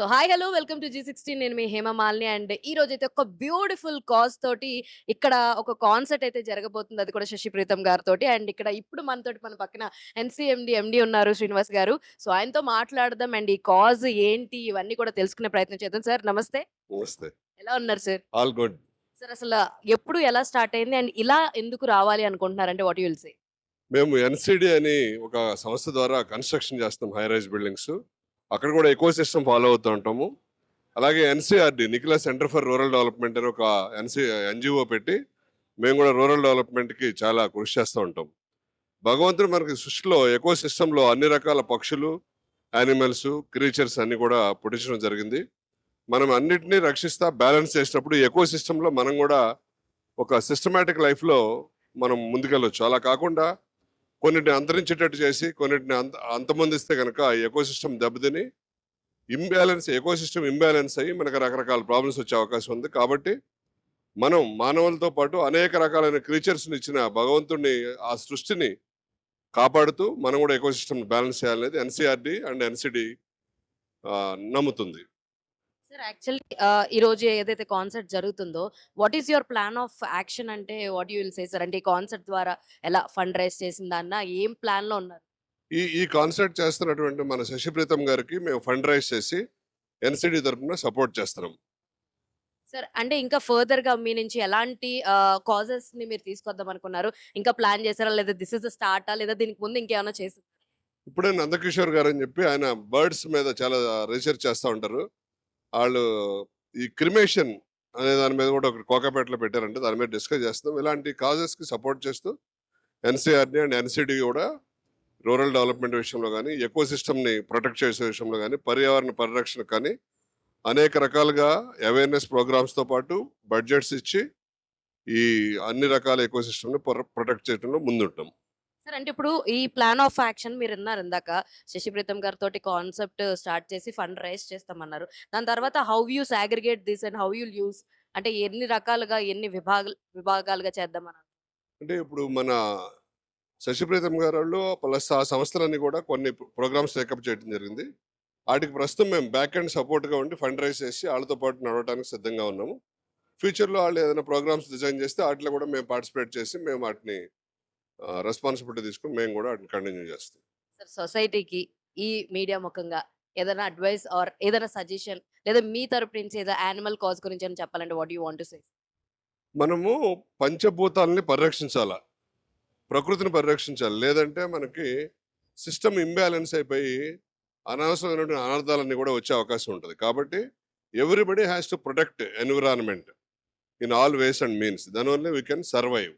So hi hello welcome to G sixteen నేను మీ Hema Malini and ఈ రోజు అయితే ఒక బ్యూటిఫుల్ కాజ్ తోటి ఇక్కడ ఒక కాన్సర్ట్ అయితే జరగబోతుంది. అది కూడా శశి ప్రీతం గారితో అండ్ ఇక్కడ ఇప్పుడు మనతోటి మన పక్కన ఎన్సీఎండి ఎండి ఉన్నారు శ్రీనివాస్ గారు. సో ఆయనతో మాట్లాడదాం అండ్ ఈ కాజ్ ఏంటి ఇవన్నీ కూడా తెలుసుకునే ప్రయత్నం చేద్దాం. సార్ నమస్తే. నమస్తే. ఎలా ఉన్నారు సార్? ఆల్ గుడ్ సార్ అసలు ఎప్పుడు ఎలా స్టార్ట్ అయింది? అండ్ ఇలా ఎందుకు రావాలి అనుకుంటున్నారంటే వాట్ యుల్ సే మేము ఎన్సిడి అని ఒక సంస్థ ద్వారా కన్స్ట్రక్షన్ చేస్తాం హై రైజ్ బిల్డింగ్స్ అక్కడ కూడా ఎకో సిస్టమ్ ఫాలో అవుతూ ఉంటాము. అలాగే NCRD Nikhila centre for rural development అని ఒక ఎన్సీ ఎన్జిఓ పెట్టి మేము కూడా రూరల్ డెవలప్మెంట్కి చాలా కృషి చేస్తూ ఉంటాం. భగవంతుడు మనకి సృష్టిలో ఎకో సిస్టంలో అన్ని రకాల పక్షులు యానిమల్స్ క్రీచర్స్ అన్నీ కూడా పుట్టించడం జరిగింది. మనం అన్నిటినీ రక్షిస్తా బ్యాలెన్స్ చేసినప్పుడు ఎకో సిస్టంలో మనం కూడా ఒక సిస్టమేటిక్ లైఫ్లో మనం ముందుకెళ్ళొచ్చు. అలా కాకుండా కొన్నిటిని అంతరించేటట్టు చేసి కొన్నిటిని అంత అంతమందిస్తే కనుక ఎకోసిస్టమ్ దెబ్బతిని ఇంబ్యాలెన్స్ ఎకోసిస్టమ్ ఇంబ్యాలెన్స్ అయ్యి మనకు రకరకాల ప్రాబ్లమ్స్ వచ్చే అవకాశం ఉంది. కాబట్టి మనం మానవులతో పాటు అనేక రకాలైన క్రీచర్స్ని ఇచ్చిన భగవంతుడిని ఆ సృష్టిని కాపాడుతూ మనం కూడా ఎకోసిస్టమ్ బ్యాలెన్స్ చేయాలనేది ఎన్సీఆర్డి అండ్ ఎన్సిడి నమ్ముతుంది. సార్ యాక్చువల్లీ ఈ రోజు ఏదైతే కాన్సర్ట్ జరుగుతుందో what is your plan of action అంటే what you will say sir? అంటే ఈ కాన్సర్ట్ ద్వారా ఎలా ఫండ్ రైజ్ చేసిందన్న ఏం ప్లాన్లో ఉన్నారు? ఈ ఈ కాన్సర్ట్ చేస్తున్నటువంటి మన శశిప్రీతం గారికి మేము ఫండ్ రైజ్ చేసి ఎన్సిడి తరఫున సపోర్ట్ చేస్తున్నాం. సార్ అంటే ఇంకా ఫర్దర్గా మీ నుంచి ఎలాంటి కాజెస్ని మీరు తీసుకొద్దాం అనుకున్నారు? ఇంకా ప్లాన్ చేశారా? లేదా దిస్ ఇస్ ద స్టార్టా? లేదా దీనికి ముందు ఇంకేమైనా చేసి ఇప్పుడే నందకిషోర్ గారు అని చెప్పి ఆయన బర్డ్స్ మీద చాలా రీసెర్చ్ చేస్తూ ఉంటారు. వాళ్ళు ఈ క్రిమేషన్ అనే దాని మీద కూడా ఒక కోకాపేటలో పెట్టారంటే దాని మీద డిస్కస్ చేస్తాం ఇలాంటి కాజెస్కి సపోర్ట్ చేస్తూ ఎన్సీఆర్ని అండ్ ఎన్సిడి కూడా రూరల్ డెవలప్మెంట్ విషయంలో కానీ ఎకో సిస్టమ్ని ప్రొటెక్ట్ చేసే విషయంలో కానీ పర్యావరణ పరిరక్షణ కానీ అనేక రకాలుగా అవేర్నెస్ ప్రోగ్రామ్స్తో పాటు బడ్జెట్స్ ఇచ్చి ఈ అన్ని రకాల ఎకో సిస్టమ్ని ప్రొటెక్ట్ చేయడంలో ముందుంటాం. సార్ అంటే ఇప్పుడు ఈ ప్లాన్ ఆఫ్ యాక్షన్ మీరు విన్నారు ఇందాక. శశిప్రీతం గారితో కాన్సెప్ట్ స్టార్ట్ చేసి ఫండ్ రైజ్ చేస్తామన్నారు. దాని తర్వాత how use aggregate this and how you'll use అంటే ఎన్ని రకాలుగా ఎన్ని విభాగ విభాగాలుగా చేద్దామన్నారు అంటే ఇప్పుడు మన శశిప్రీతం గారు వాళ్ళు ప్లస్ ఆ సంస్థలన్నీ కూడా కొన్ని ప్రోగ్రామ్స్ టేకప్ చేయడం జరిగింది. వాటికి ప్రస్తుతం మేము బ్యాక్ అండ్ సపోర్ట్గా ఉండి ఫండ్ రైజ్ చేసి వాళ్ళతో పాటు నడవడానికి సిద్ధంగా ఉన్నాము. ఫ్యూచర్లో వాళ్ళు ఏదైనా ప్రోగ్రామ్స్ డిజైన్ చేస్తే వాటిలో కూడా మేము పార్టిసిపేట్ చేసి మేము వాటిని రెస్పాన్సిబిలిటీ తీసుకుని మేము కూడా వాటిని కంటిన్యూ చేస్తాం. సార్ సొసైటీకి ఈ మీడియా ముఖంగా ఏదైనా అడ్వైస్ ఆర్ ఏదైనా సజెషన్ లేదా మీ తరపు నుంచి ఏదో యానిమల్ కాజ్ గురించి అని చెప్పాలంటే వాట్ యూ వాంట్ సే మనము పంచభూతాలని పరిరక్షించాలా? ప్రకృతిని పరిరక్షించాలి. లేదంటే మనకి సిస్టమ్ ఇంబ్యాలెన్స్ అయిపోయి అనవసరమైనటువంటి అనర్థాలన్నీ కూడా వచ్చే అవకాశం ఉంటుంది. కాబట్టి everybody has to protect environment in all ways and means దాని వల్ల వీ కెన్ సర్వైవ్